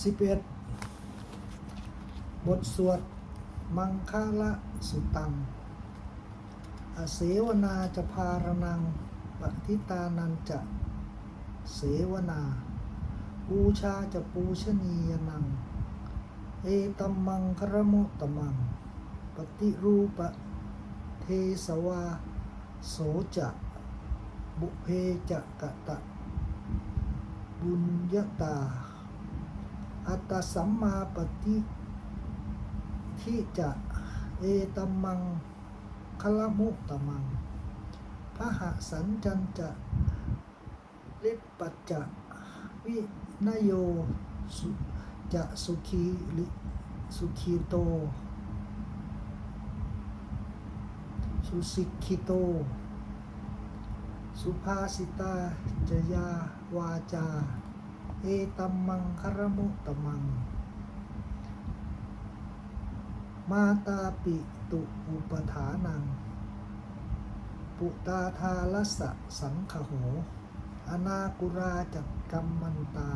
สิบเอ็ดบทสวด มังคละสุตัง อเสวนาจะพารนังปฏิตานันจะ เสวนา ปูชาจะปูชนียนัง เอตัมมังครมุตมัง ปฏิรูปะเทสวา โสจะ บุเพจะกะตะ บุญญาตา อัตสัมมาปฏิที่จะเอตัมมังคลมุตตมังพระหสันจันจะลิปปัจจะวินโยสุจะสุขีลิสุขีโต สุสิกิโต สุภาสิตาจยาวาจา เอตัมมังคารมุตมัง มาตาปิตุอุปถานัง ปุตาทาลสะสังขโห อนากุราจักกัมมันตา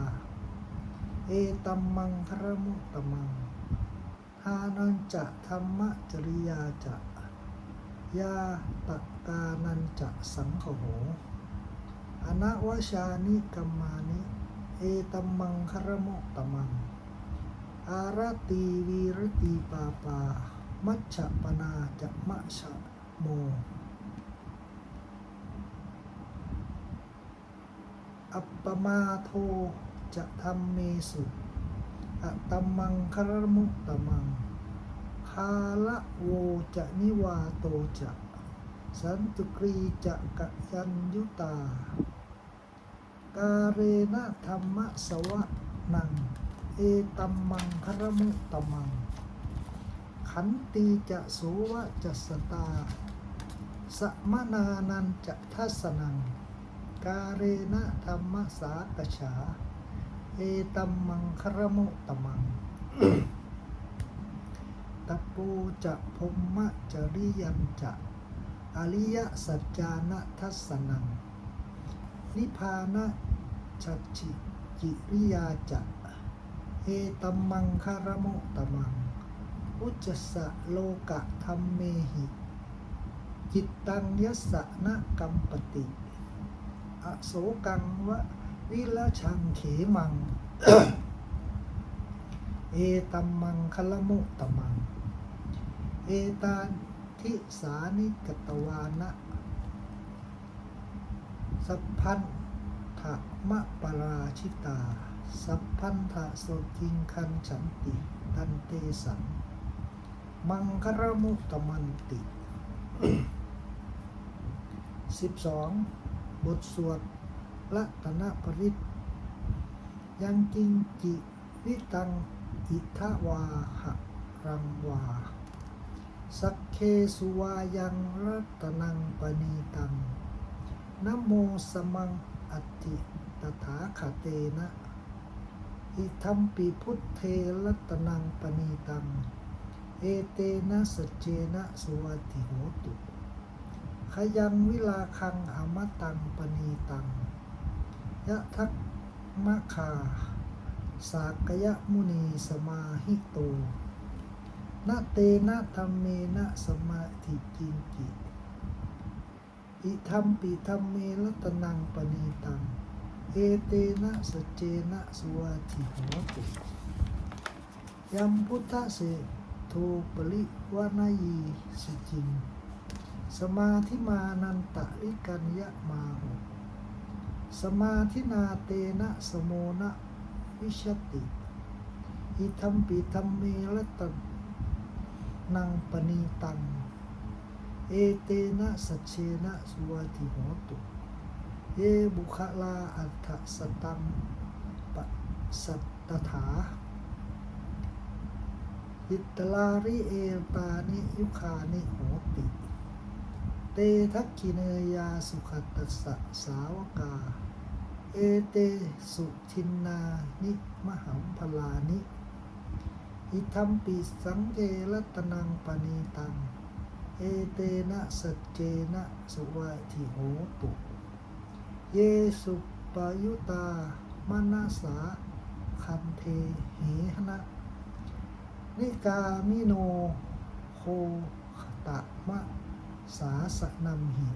เอตัมมังคารมุตมังทานันจะธรรมจริยาจะ ยาตักกานันจะสังขโห อนาวชานิกัมมานิ เอตัมมังคารมุตตมัง อาราตีวีรตีปาปา มัชฌปนาจะมะชะโม อัปปมาโทจะธรรมเมสุอะตัมมังคารมุตตมัง คาละโวจะนิวาโตจะ สันตุกรีจะกะยัญยุตา กาเรนะธรรมสวะนัง เอตัมมังคารมุตตมัง ขันตีจะโสวะจะสตา สมนานันจะทัสนัง กาเรนะธรรมสากฉา เอตัมมังคารมุตตมังตะปูจะพมมะจริยันจะ อริยสัจจานะทัสสนัง นิพพานะ ชัจฉิจิริยาจะเอตัมมังคารมุตตมัง อุจจสะโลกะธรรมเมหิ จิตตังยสสะนะกัมปติ อโศกังวะวิละชังเขมัง เอตัมมังคลมุตตมัง เอตานทิสานิกตวานะ สัพพันะมะปราชิตา สัพพันธะสกิงคันฉันติตันเตสังมังครมุตมันติสิบสองบทสวดละตนะปริตยังกิงจิวิตัง อิทวาหะรังวา สักเคสุวายังรัตนังปณีตังนโมสมัง อัตติตถาคเตนะอิทัมปีพุทเทรัตนังปณีตัง เอเตนะสเจนะสวัติโหตุ ขยังวิลาคังอมตังปณีตัง ยะทักมะคา สากยะมุนีสมาหิโตนะเตนะธรรมเมนะสมาธิจิงกิ อิทัมปิธรรมเมรัตนังปณีตัง เอเตนะสเจนะสุวัติโหตุยัมพุทธเสโทปริวานายีสุจิง สมาธิมานันตะลิกัญญะมาโหสมาธินาเตนะสโมนะวิชติอิทัมปิธรรมเมรัตนังปณีตัง เอเตนะสัจเชนะสุวัติโหตุเยบุคลาอัฏฐสตังปะสัตตถาอิตลาริเอตานิยุคานิโหติ เตทักขิเนยาสุขตัสสะสาวกา เอเตสุทินนานิมหัมพลานิ อิทัมปิสังเกรตนังปณีตัง เอเตนะสัจเจนะสุวัติโหตุ เยสุปายุตามนาสาคันเทเหนะ นิกามิโนโคขตะมะสาสนัมหิ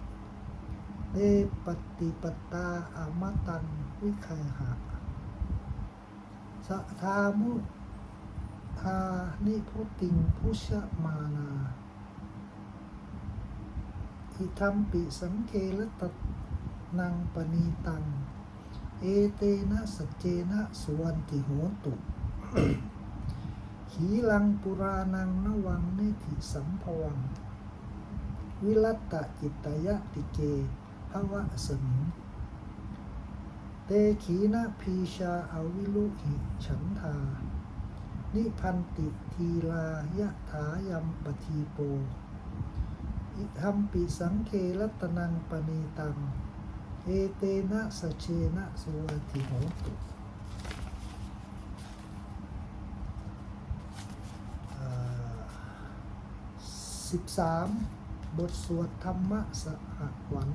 เตปฏิปตาอมตังวิคยหะสะทามุทานิพุติงพุชมานา อิทัมปิสังเคลตนังปณีตัง เอเตนะสเจนะสุวันติโหตุขีลังปุรานังนวังเนธิสัมภวัง วิรัตตจิตตยติเกภวะสมิงเตขีนะพีชาอวิลุหิฉันทา นิพันติทีลายะถายัมปทีโป อิทัมปิสังเครัตนังปณีตัง เอเตนะสเชนะสุวัติโหตุสิบสามบทสวดธรรมะสหวัน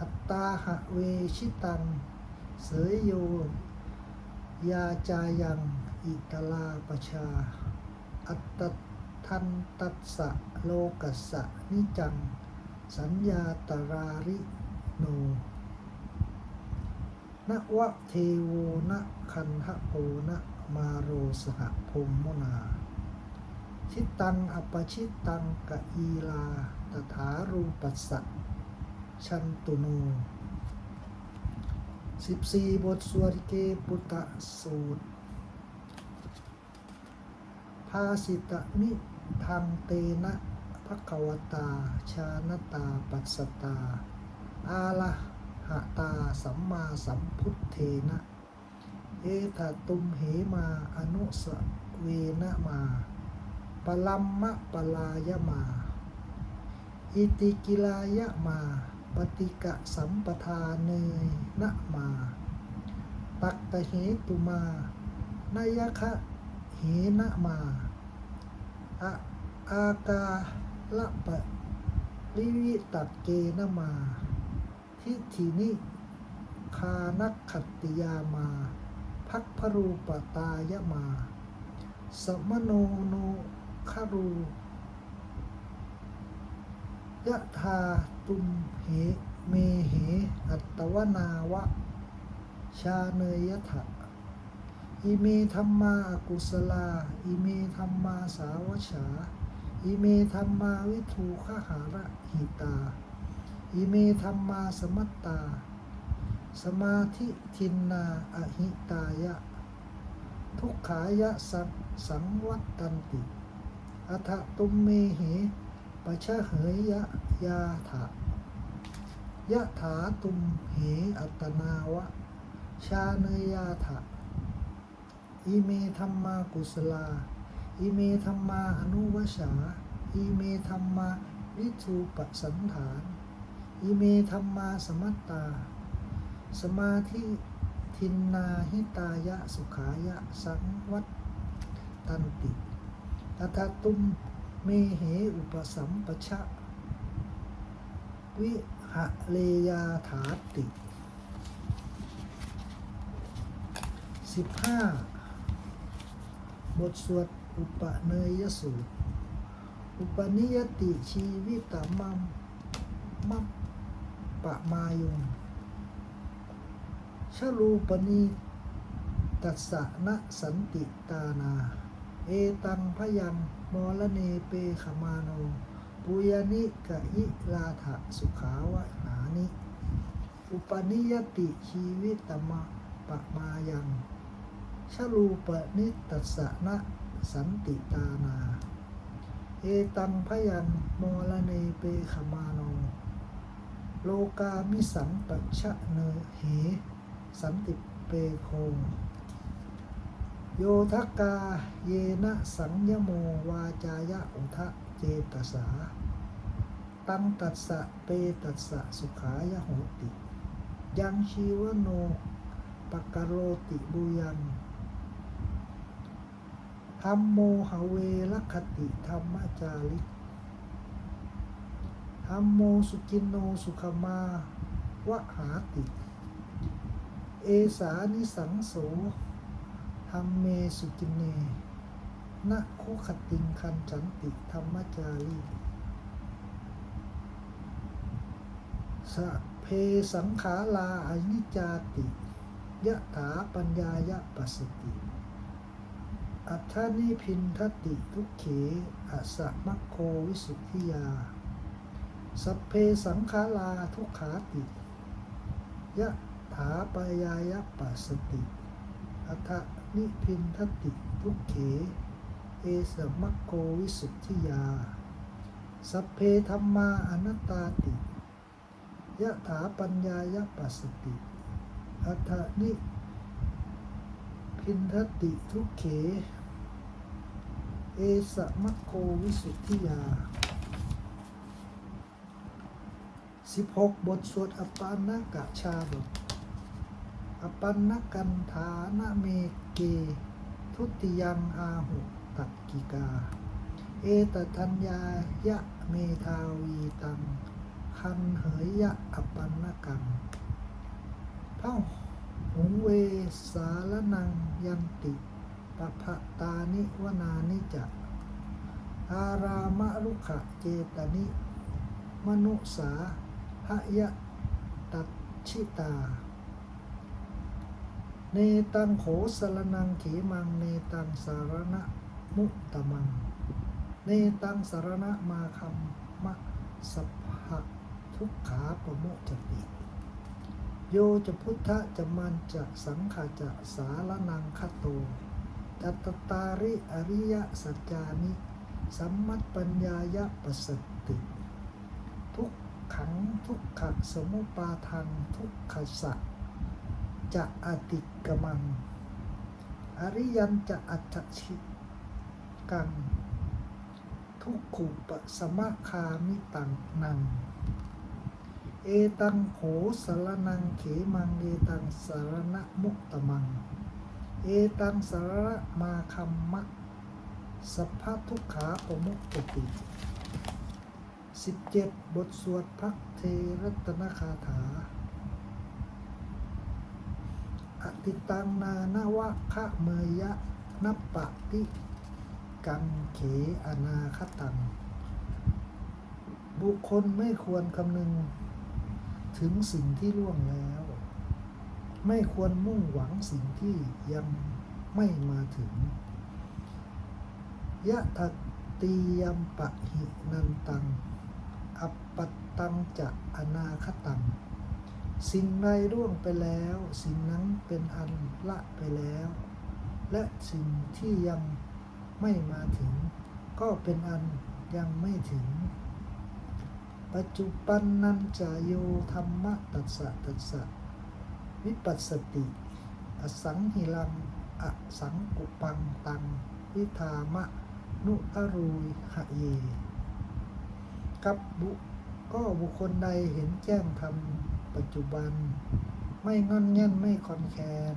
อัตตาหะเวชิตัง เสยโย ยาจายัง อิตลาปชา อัตต ทันตัสสะโลกัสสะนิจัง สัญญาตราริโนนวะเทโวนะคันหะโพนะมาโรสหพรหมนา ชิตังอัปชิตังกะอีลาตถารูปัสสะชันตุโนสิบสี่บทสวดเกปุตตะสูตรภาสิตะนิ ทังเตนะภควตา ชานตา ปัสตา อาละหะตา สัมมาสัมพุทเทนะ เอตตุมเหมา อนุสเวนะมา ปลัมมะปลายมา อิติกิลายะมา ปฏิกะสัมปทาเนยนะมา ตักตะเหตุมานายคะเหนะมา อะอากาละปะลิวิตักเกนมาทิฐินิคานักขติยามาพักพรูปตายะมา สมโนโนคารูยะธาตุมเหเมเห อัตวนาวะ ชาเนยยะถะ อิเมธัมมาอกุศลา อิเมธัมมาสาวฉา อิเมธัมมาวิทูขหาระหิตา อิเมธัมมาสมัตตา สมาธิทินนาอหิตายะ ทุกขายะสังสังวัตตันติ อัฏตุมเมเหปชะเหยยะยาถายะถาตุมเหอัตนาวะ ชาเนยยาถะ อิเมธรรมากุศลา อิเมธรรมาอนุวชา อิเมธรรมาวิทูปสันฐาน อิเมธรรมาสมัตตา สมาธิทินนาหิตายะสุขายะสังวัตตันติอัตตุมเมเหอุปสัมปชะ วิหะเลยาถาติสิบห้า บทสวดอุปเนยสูตร อุปนิยติชีวิตามัมมัปปะมายุงชลูปนีตัสสะนะสันติตานา เอตังพยังมอลเนเปขมาโน ปุยนิกะอิลาถะสุขาวะหานิ อุปนิยติชีวิตมะปะมายัง ชลูปนิตัสสนะสันติตานา เอตังพยังมลเนเปขมาโนโลกามิสังปัชชะเนเหสันติเปโคโยทกาเยนะสังยโมวาจายะอุทะเจตสา ตังตัสสะเปตัสสะสุขายโหติ ยังชีวโนปกโรติบุยัง ธรรมโมหเวลคติธรรมจาริกธรรมโมสุกินโนสุขมาวะหาติ เอสานิสังโสธรรมเมสุจินเนนะคุขติงคันจันติธรรมจารีสะเพสังขาราอนิจจาติ ยะถาปัญญายะปัสสติ อัฏฐานิพินทติทุกเขอสมัคโควิสุทธิยา สัพเพสังขาราทุกขาติยะถาปยายะปัสติ อัฏฐานิพินทติทุกเข เอสมัคโควิสุทธิยา สัพเพธรรมาอนัตตาติยะถาปัญญายะปัสติ อัฏฐานิพินทติทุกเข เอสมัคโควิสุทธิยา 16 บทสวดอปานกะชาดกอปันนกันฐานะเมเก ทุติยังอาหุตักกิกา เอตทัญญายะเมทาวีตัง คันเหยยะอปันนกังพระหงเวสารนังยันติ ปภตานิวนานิจะอารามรุขะเจตนิ มนุสาหยะตัชิตา เนตังโขสรนังเขมัง เนตังสารณะมุตตมัง เนตังสารณะมาคัมมะสัพพะทุกขาปโมจติโยจะพุทธะจะมันจะสังขาจะสารนังคโต ตตตาริอริยสัจจานิสัมมัตปัญญายะปสสติ ทุกขังทุกขะสมุปาทังทุกขสะจะอติกมัง อริยันจะอัตชิกัง ทุกขุปสมะคามิตังนัง เอตังโหสารนังเขมังเอตังสารณมุตตมัง เอตังสาระมาคัมมะสัพพะทุกขาปมุตติ17บทสวดพักเทรัตนคาถา อติตังนานวะคะเมยะนัปปะติกังเขอนาคตัง บุคคลไม่ควรคำนึงถึงสิ่งที่ล่วงแล้ว ไม่ควรมุ่งหวังสิ่งที่ยังไม่มาถึง ยะทัตติยมปะหินันตัง อัปปตตังจะอนาคตัง สิ่งใดร่วงไปแล้ว สิ่งนั้นเป็นอันละไปแล้ว และสิ่งที่ยังไม่มาถึง ก็เป็นอันยังไม่ถึง ปัจจุบันนันจะโยธรรมะตัสสะตัสสะ วิปัสสติ อสังหิลัง อสังกุปังตัง วิธามะ นุตรูยหะเย กับบุก็บุคคลใดเห็นแจ้งธรรมปัจจุบัน ไม่งอนแง่นไม่คอนแคน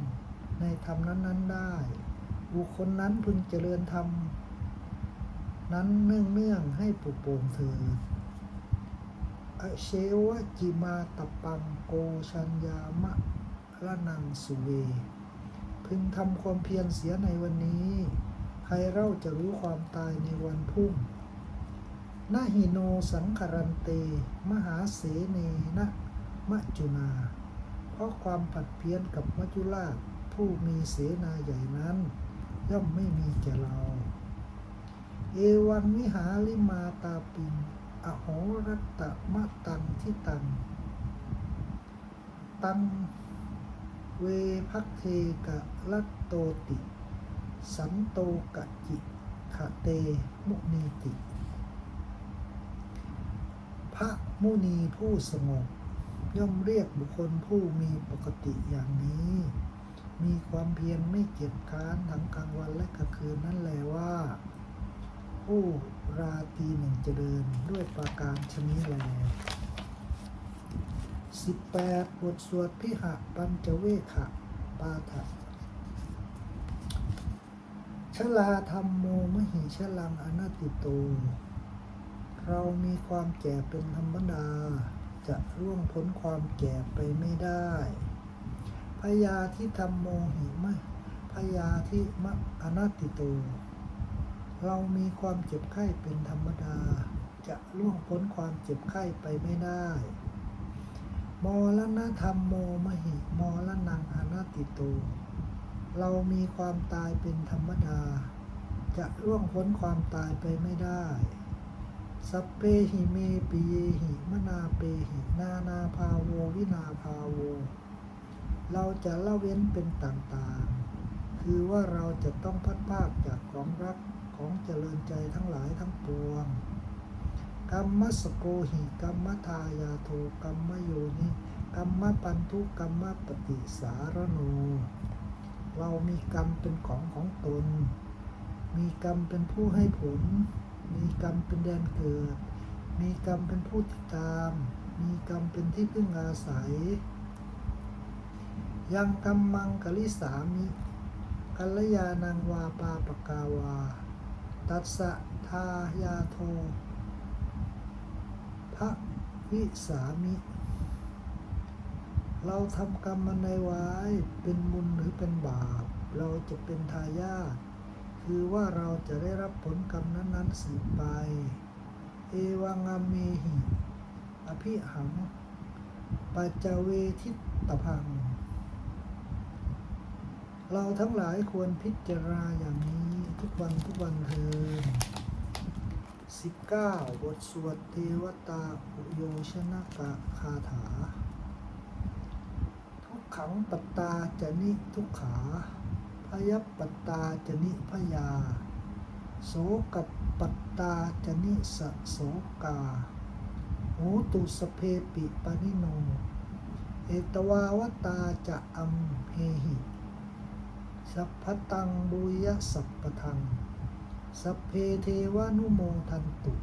ในธรรมนั้น ๆ ได้ บุคคลนั้นพึงเจริญธรรม นั้นเนื่องเนื่องให้ปลุกโป่งเถิดอเชวะจิมาตปังโกชัญญามะ ละนังสุเว พึงทำความเพียรเสียในวันนี้ ใครเล่าจะรู้ความตายในวันพุ่งนาหิโนสังคารันเต มหาเสเนนะมัจจุนา เพราะความผัดเพี้ยนกับมัจจุราชผู้มีเสนาใหญ่นั้น ย่อมไม่มีแก่เรา เอวังวิหาริมาตาปิงอโหรัตตะมะตังทิตัง ตัง เวพักเทกะลัตโตติ สันโตกะจิขะเตมุนีติ พระมุนีผู้สงบย่อมเรียกบุคคลผู้มีปกติอย่างนี้ มีความเพียรไม่เกียจค้านทั้งกลางวันและกลางคืนนั่นแหละว่า ผู้ราตีหนึ่งจะเดินด้วยประการชนี้แล 18บทสวดพิหะปัญจเวขะปาถะชลาธรรมโมมหิชลังอนัตติโต เรามีความแก่เป็นธรรมดา จะร่วงพ้นความแก่ไปไม่ได้พยาที่ทำโมหิมะพยาธิมะอนัตติโต เรามีความเจ็บไข้เป็นธรรมดา จะล่วงพ้นความเจ็บไข้ไปไม่ได้ มรณธรรมโมมหิมรณังอนัตติโต เรามีความตายเป็นธรรมดา จะล่วงพ้นความตายไปไม่ได้ สัพเพหิเมปิเยหิมนาเปหินานาภาโววินาภาโว เราจะละเว้นเป็นต่างๆ คือว่าเราจะต้องพัดภาคจากของรักของเจริญใจทั้งหลายทั้งปวง กรรมสโกหิกรรมทายาโทกรรมโยนิกรรมปันทุกรรมปฏิสารโน เรามีกรรมเป็นของของตน มีกรรมเป็นผู้ให้ผล มีกรรมเป็นแดนเกิด มีกรรมเป็นผู้ติดตาม มีกรรมเป็นที่พึ่งอาศัย ยังกรรมมังกลิสามิกัลยานังวาปาปกาวา ตัสสะทายาโทะวิสามิ เราทำกรรมมันในไว้เป็นบุญหรือเป็นบาป เราจะเป็นทายาทคือว่าเราจะได้รับผลกรรมนั้นๆสืบไป เอวังอเมหิ อภิหังปัจจเวทิตพัง เราทั้งหลายควรพิจารณาอย่างนี้ทุกวันทุกวันเทิน 19 บทสวดเทวตาอุโยชนกะคาถา ทุกขังปัตตาจะนิทุกขา พยัปปัตตาจะนิพยา โสกับปัตตาจะนิสโสกาโหตุสเพปิปนิโน เอตวาวตาจะอัมเพหิ สัพพตังบุยสัพพทัง สัพเพเทวานุโมทันตุ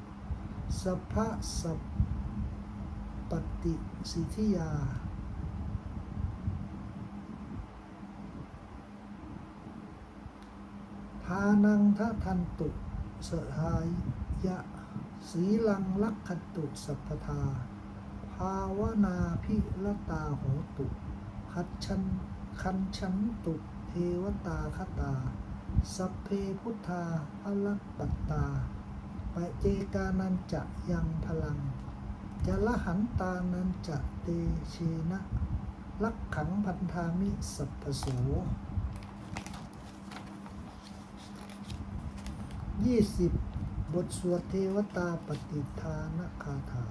สัพพะสัพปฏิสิทธิยา ทานังทะทันตุสหายยะสีลังลักขตุสัพพทา ภาวนาพิรตาโหตุคัดชันคันชันตุเทวตาคตา สัพเพพุทธาพลักปัตตาปเจกานันจะยังพลังจะละหันตานันจะเตเชนะลักขังพันธามิสัพพโสยี่สิบบทสวดเทวตาปฏิทานคาถา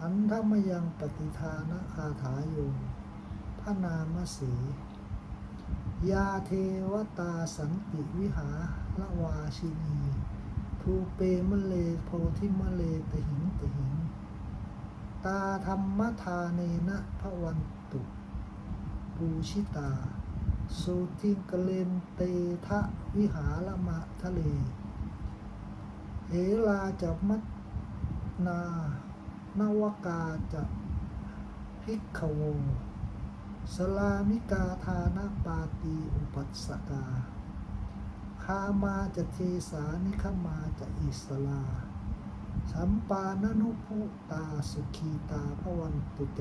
หันธรรมยังปฏิทานคาถาโยพระนามสี ยาเทวตาสันติวิหาละวาชินีทูเปมะเลโพธิมะเลตหิงตหิง ตาธรรมทาเนนะพระวันตุ ปูชิตาสุทิงกเลนเตทะวิหารมะทะเล เอลาจะมัตนานวกาจะพิกขโว สลามิกาทานาปาตีอุปัสสกาคามาจะเทสานิคมาจะอิสลา สัมปานนุพุตาสุขีตาพวันตุเต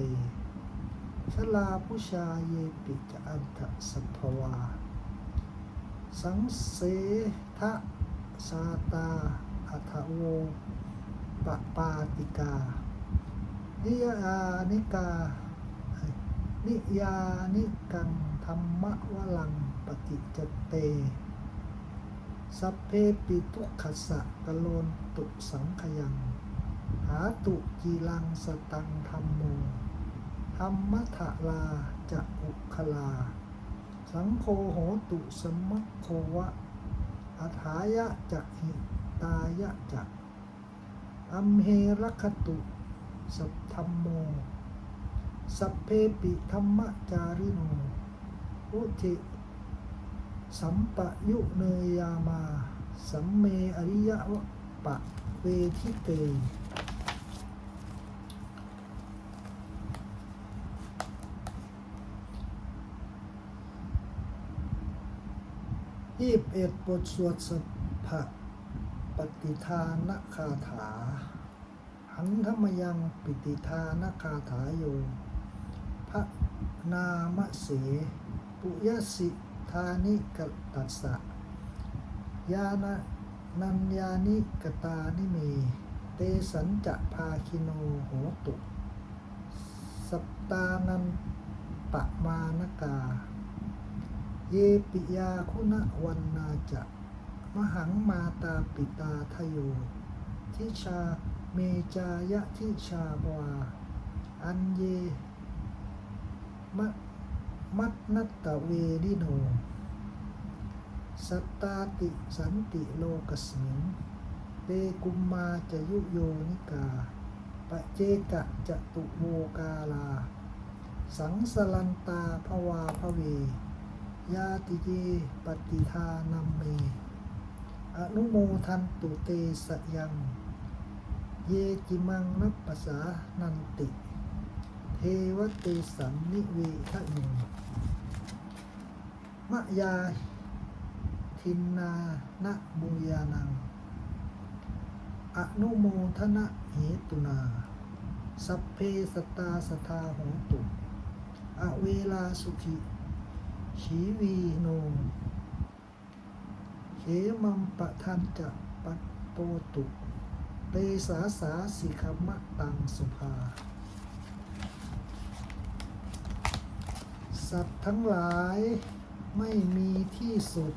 ชลาผู้ชาเยปิจอันทะสัพพวา สังเสทะสาตาอัทโวปปาติกานิยานิกา นิยานิกังธรรมวลังปฏิจเต สัพเพปิทุกขสะกะโลนตุสังขยัง หาตุจีลังสตังธรรมโมธรรมทะลาจะอุคลา สังโฆโหตุสมัคโควะอัฐายะจะหิตายะจะอัมเฮรัคตุสัพธรรมโม สัพเพปิธรรมจาริโนอุทิสัมปะยุเนยามา สัมเมอริยวะปะเวทิเต ยี่สิบเอ็ดบทสวดสัพพะปฏิทานคาถา หันธรรมยังปิติทานคาถาโย พระนามเส ปุยสิทานิกตัสสะยานะนัญญานิกตานิเม เตสัญจะภาคิโนโหตุ สัปตานันปะมานกา เยปิยาคุณวันนาจะ มหังมาตาปิตาทโย ทิชาเมจายะทิชาวา อันเย มะมัตนัตตเวริโน สัตตาติสันติโลกสมิงเตกุมมาจะยุโยนิกาปะเจกะจะตุโวกาลา สังสลันตาภวาภเว ยาติเยปฏิทานัมเม อนุโมทันตุเตสยัง เยจิมังนับภาษานันติ เทวเตสัมนิเวทะโนมะยาทินนานะบุญญานัง อนุโมทนะเหตุนา สัพเพสตตาสทาโหตุ อเวลาสุขิ ชีวีโนเขมัมปะทันจะปัตโปตุเตสาสาสิขมะตังสุภา สัตว์ทั้งหลายไม่มีที่สุด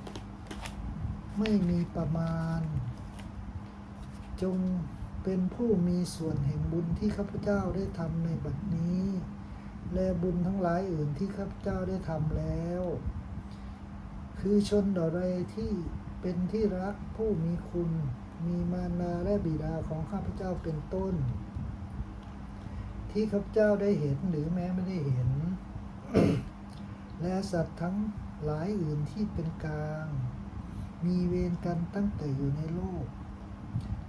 ไม่มีประมาณ จงเป็นผู้มีส่วนแห่งบุญที่ข้าพเจ้าได้ทำในบัดนี้ และบุญทั้งหลายอื่นที่ข้าพเจ้าได้ทำแล้ว คือชนดอไรที่เป็นที่รักผู้มีคุณมีมารดาและบิดาของข้าพเจ้าเป็นต้น ที่ข้าพเจ้าได้เห็นหรือแม้ไม่ได้เห็น และสัตว์ทั้งหลายอื่นที่เป็นกลาง มีเวรกันตั้งแต่อยู่ในโลก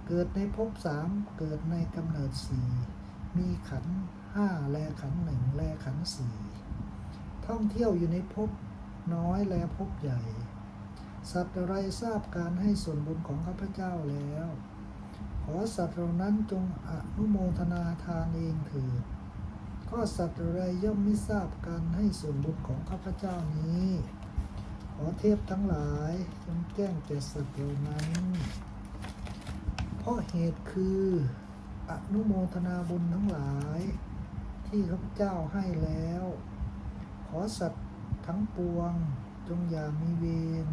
เกิดในภพสามเกิดในกำเนิดสี่มีขันห้าแลขันหนึ่งแลขันสี่ท่องเที่ยวอยู่ในภพน้อยแลภพใหญ่ สัตว์อะไรทราบการให้ส่วนบุญของข้าพเจ้าแล้ว ขอสัตว์เหล่านั้นจงอนุโมทนาทานเองเถิด ก็สัตว์อะไรย่อมไม่ทราบการให้ส่วนบุญของข้าพเจ้านี้ ขอเทพทั้งหลายจงแจ้งแก่สัตว์เหล่านั้น เพราะเหตุคืออนุโมทนาบุญทั้งหลาย ที่ข้าพเจ้าให้แล้ว ขอสัตว์ทั้งปวงจงอย่ามีเวร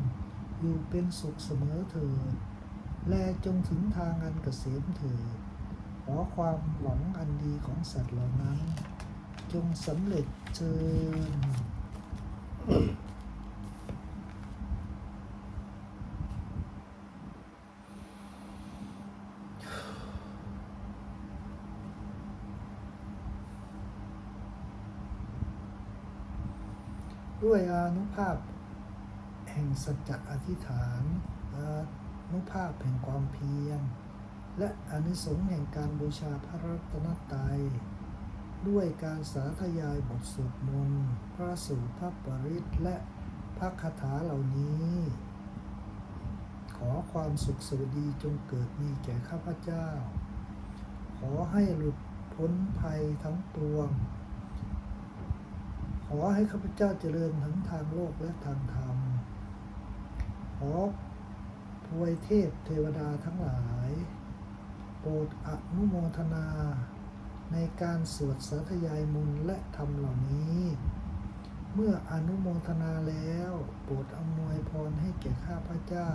อยู่เป็นสุขเสมอเถิดและจงถึงทางอันเกษมเถิดขอความหวังอันดีของสัตว์เหล่านั้น จงสำเร็จเชิญด้วยอานุภาพแห่งสัจจะอธิษฐานอานุภาพแห่งความเพียร และอนิสงส์แห่งการบูชาพระรัตนตรัย ด้วยการสาธยายบทสวดมนต์พระสูตรพระปริตและพระคาถาเหล่านี้ ขอความสุขสวัสดีจงเกิดมีแก่ข้าพเจ้า ขอให้หลุดพ้นภัยทั้งปวง ขอให้ข้าพเจ้าเจริญทั้งทางโลกและทางธรรม ขอพวยเทพเทวดาทั้งหลาย โปรดอนุโมทนา ในการสวดสาธยายมนต์และธรรมเหล่านี้ เมื่ออนุโมทนาแล้วโปรดอำนวยพรให้แก่ข้าพเจ้า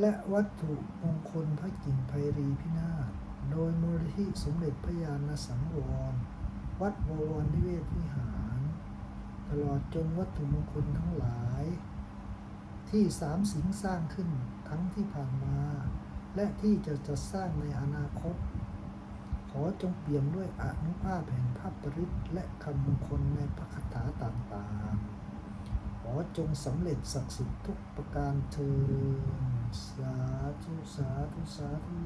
และวัตถุมงคลพระกิ่งไพรีพินาศโดยมูลที่สมเด็จพระญาณสังวร วัดบวรนิเวศวิหาร ตลอดจนวัตถุมงคลทั้งหลาย ที่สามสิงสร้างขึ้นทั้งที่ผ่านมา และที่จะจะสร้างในอนาคต อจงเปี่ยมด้วยอนุภาพแห่งพระปริศและคำมงคลในพระคาถาต่างๆ ขอจงสำเร็จศักดิ์สิทธิ์ทุกประการเธอสาธุสาธุสาธุ